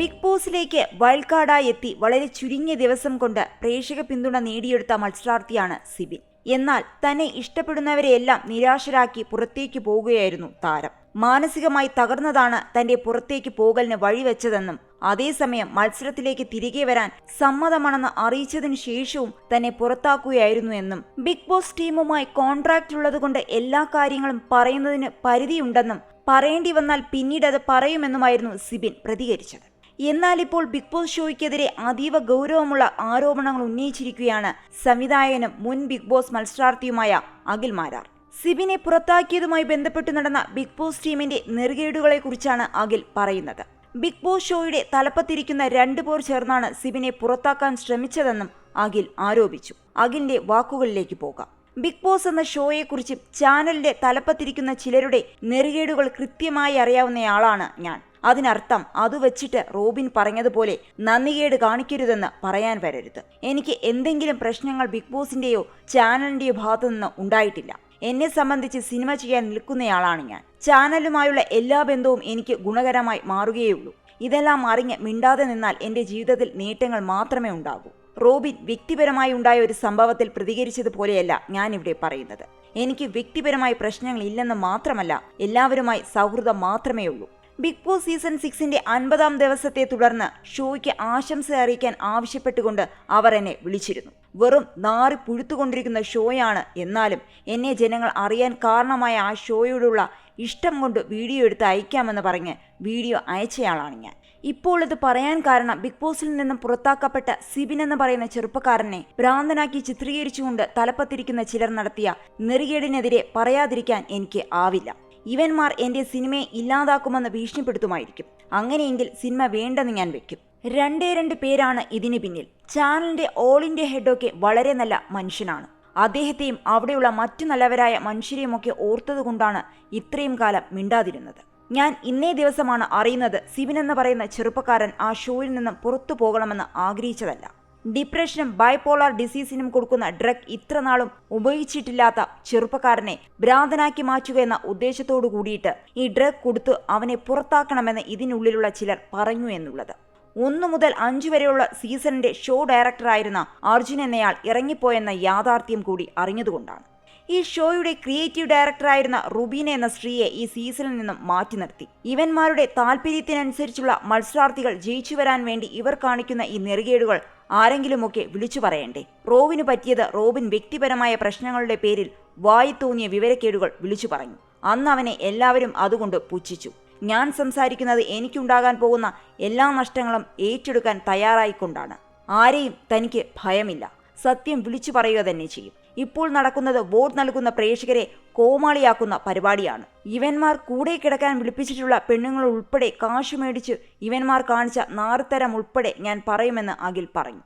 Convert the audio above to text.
Big ബോസിലേക്ക് wild കാർഡായി എത്തി വളരെ ചുരുങ്ങിയ ദിവസം കൊണ്ട് പ്രേക്ഷക പിന്തുണ നേടിയെടുത്ത മത്സരാർത്ഥിയാണ് സിബിൻ. എന്നാൽ തന്നെ ഇഷ്ടപ്പെടുന്നവരെയെല്ലാം നിരാശരാക്കി പുറത്തേക്ക് പോകുകയായിരുന്നു താരം. മാനസികമായി തകർന്നതാണ് തന്റെ പുറത്തേക്ക് പോകലിന് വഴിവെച്ചതെന്നും അതേസമയം മത്സരത്തിലേക്ക് തിരികെ വരാൻ സമ്മതമാണെന്ന് അറിയിച്ചതിനു ശേഷവും തന്നെ പുറത്താക്കുകയായിരുന്നു എന്നും ബിഗ് ബോസ് ടീമുമായി കോൺട്രാക്റ്റ് ഉള്ളതുകൊണ്ട് എല്ലാ കാര്യങ്ങളും പറയുന്നതിന് പരിധിയുണ്ടെന്നും പറയേണ്ടി വന്നാൽ പിന്നീട് അത് പറയുമെന്നുമായിരുന്നു സിബിൻ പ്രതികരിച്ചത്. എന്നാൽ ഇപ്പോൾ ബിഗ് ബോസ് ഷോയ്ക്കെതിരെ അതീവ ഗൗരവമുള്ള ആരോപണങ്ങൾ ഉന്നയിച്ചിരിക്കുകയാണ് സംവിധായകനും മുൻ ബിഗ് ബോസ് മത്സരാർത്ഥിയുമായ അഖിൽ മാരാർ. സിബിനെ പുറത്താക്കിയതുമായി ബന്ധപ്പെട്ട് നടന്ന ബിഗ് ബോസ് ടീമിന്റെ നെറുകേടുകളെക്കുറിച്ചാണ് അഖിൽ പറയുന്നത്. ബിഗ് ബോസ് ഷോയുടെ തലപ്പത്തിരിക്കുന്ന രണ്ടു പേർ ചേർന്നാണ് സിബിനെ പുറത്താക്കാൻ ശ്രമിച്ചതെന്നും അഖിൽ ആരോപിച്ചു. അഖിലിന്റെ വാക്കുകളിലേക്ക് പോകാം. ബിഗ് ബോസ് എന്ന ഷോയെക്കുറിച്ചും ചാനലിന്റെ തലപ്പത്തിരിക്കുന്ന ചിലരുടെ നെറുകേടുകൾ കൃത്യമായി അറിയാവുന്നയാളാണ് ഞാൻ. അതിനർത്ഥം അത് വെച്ചിട്ട് റോബിൻ പറഞ്ഞതുപോലെ നന്ദികേട് കാണിക്കരുതെന്ന് പറയാൻ വരരുത്. എനിക്ക് എന്തെങ്കിലും പ്രശ്നങ്ങൾ ബിഗ് ബോസിന്റെയോ ചാനലിന്റെയോ ഭാഗത്തു നിന്ന് ഉണ്ടായിട്ടില്ല. എന്നെ സംബന്ധിച്ച് സിനിമ ചെയ്യാൻ നിൽക്കുന്നയാളാണ് ഞാൻ. ചാനലുമായുള്ള എല്ലാ ബന്ധവും എനിക്ക് ഗുണകരമായി മാറുകയുള്ളൂ ഇതെല്ലാം അറിഞ്ഞ് മിണ്ടാതെ നിന്നാൽ എന്റെ ജീവിതത്തിൽ നേട്ടങ്ങൾ മാത്രമേ ഉണ്ടാകൂ. റോബിൻ വ്യക്തിപരമായി ഉണ്ടായ ഒരു സംഭവത്തിൽ പ്രതികരിച്ചതുപോലെയല്ല ഞാനിവിടെ പറയുന്നത്. എനിക്ക് വ്യക്തിപരമായി പ്രശ്നങ്ങളില്ലെന്ന് മാത്രമല്ല എല്ലാവരുമായി സൗഹൃദം മാത്രമേ ഉള്ളൂ ബിഗ് ബോസ് സീസൺ സിക്സിന്റെ അൻപതാം ദിവസത്തെ തുടർന്ന് ഷോയ്ക്ക് ആശംസ അറിയിക്കാൻ ആവശ്യപ്പെട്ടുകൊണ്ട് അവർ എന്നെ വിളിച്ചിരുന്നു. വെറും നാറി പുഴുത്തുകൊണ്ടിരിക്കുന്ന ഷോയാണ് എന്നാലും എന്നെ ജനങ്ങൾ അറിയാൻ കാരണമായ ആ ഷോയോടുള്ള ഇഷ്ടം കൊണ്ട് വീഡിയോ എടുത്ത് അയക്കാമെന്ന് പറഞ്ഞ് വീഡിയോ അയച്ചയാളാണ് ഞാൻ. ഇപ്പോൾ ഇത് പറയാൻ കാരണം ബിഗ് ബോസിൽ നിന്നും പുറത്താക്കപ്പെട്ട സിബിൻ എന്ന് പറയുന്ന ചെറുപ്പക്കാരനെ ഭ്രാന്തനാക്കി ചിത്രീകരിച്ചുകൊണ്ട് തലപ്പത്തിരിക്കുന്ന ചിലർ നടത്തിയ നെറികേടിനെതിരെ പറയാതിരിക്കാൻ എനിക്ക് ആവില്ല. ഇവന്മാർ എന്റെ സിനിമയെ ഇല്ലാതാക്കുമെന്ന് ഭീഷണിപ്പെടുത്തുമായിരിക്കും. അങ്ങനെയെങ്കിൽ സിനിമ വേണ്ടെന്ന് ഞാൻ വെക്കും. രണ്ടേ രണ്ട് പേരാണ് ഇതിന് പിന്നിൽ. ചാനലിന്റെ ഓൾ ഇന്ത്യ ഹെഡൊക്കെ വളരെ നല്ല മനുഷ്യനാണ്. അദ്ദേഹത്തെയും അവിടെയുള്ള മറ്റു നല്ലവരായ മനുഷ്യരെയുമൊക്കെ ഓർത്തതുകൊണ്ടാണ് ഇത്രയും കാലം മിണ്ടാതിരുന്നത്. ഞാൻ ഇന്നേ ദിവസമാണ് അറിയുന്നത് സിബിൻ എന്ന് പറയുന്ന ചെറുപ്പക്കാരൻ ആ ഷോയിൽ നിന്നും പുറത്തു പോകണമെന്ന് ആഗ്രഹിച്ചതല്ല. ഡിപ്രഷനും ബൈപോളാർ ഡിസീസിനും കൊടുക്കുന്ന ഡ്രഗ് ഇത്രനാളും ഉപയോഗിച്ചിട്ടില്ലാത്ത ചെറുപ്പക്കാരനെ ഭ്രാന്തനാക്കി മാറ്റുക എന്ന ഉദ്ദേശത്തോടു കൂടിയിട്ട് ഈ ഡ്രഗ് കൊടുത്ത് അവനെ പുറത്താക്കണമെന്ന് ഇതിനുള്ളിലുള്ള ചിലർ പറഞ്ഞു എന്നുള്ളത്. ഒന്നു മുതൽ അഞ്ചു വരെയുള്ള സീസണിന്റെ ഷോ ഡയറക്ടറായിരുന്ന അർജുൻ എന്നയാൾ ഇറങ്ങിപ്പോയെന്ന യാഥാർത്ഥ്യം കൂടി അറിഞ്ഞതുകൊണ്ടാണ്. ഈ ഷോയുടെ ക്രിയേറ്റീവ് ഡയറക്ടറായിരുന്ന റുബീന എന്ന സ്ത്രീയെ ഈ സീസണിൽ നിന്നും മാറ്റി നിർത്തി. ഇവന്മാരുടെ താല്പര്യത്തിനനുസരിച്ചുള്ള മത്സരാർത്ഥികൾ ജയിച്ചു വരാൻ വേണ്ടി ഇവർ കാണിക്കുന്ന ഈ നെറുകേടുകൾ ആരെങ്കിലുമൊക്കെ വിളിച്ചു പറയണ്ടേ? റോവിന് പറ്റിയത് റോബിൻ വ്യക്തിപരമായ പ്രശ്നങ്ങളുടെ പേരിൽ വായി തോന്നിയ വിവരക്കേടുകൾ വിളിച്ചു പറഞ്ഞു. അന്ന് അവനെ എല്ലാവരും അതുകൊണ്ട് പുച്ഛിച്ചു. ഞാൻ സംസാരിക്കുന്നത് എനിക്കുണ്ടാകാൻ പോകുന്ന എല്ലാ നഷ്ടങ്ങളും ഏറ്റെടുക്കാൻ തയ്യാറായിക്കൊണ്ടാണ്. ആരെയും തനിക്ക് ഭയമില്ല. സത്യം വിളിച്ചു പറയുക തന്നെ ചെയ്യും. ഇപ്പോൾ നടക്കുന്നത് വോട്ട് നൽകുന്ന പ്രേക്ഷകരെ കോമാളിയാക്കുന്ന പരിപാടിയാണ്. ഇവന്മാർ കൂടെ കിടക്കാൻ വിളിപ്പിച്ചിട്ടുള്ള പെണ്ണുങ്ങൾ ഉൾപ്പെടെ കാശു മേടിച്ച് ഇവന്മാർ കാണിച്ച നാറുത്തരം ഉൾപ്പെടെ ഞാൻ പറയുമെന്ന് അഖിൽ പറഞ്ഞു.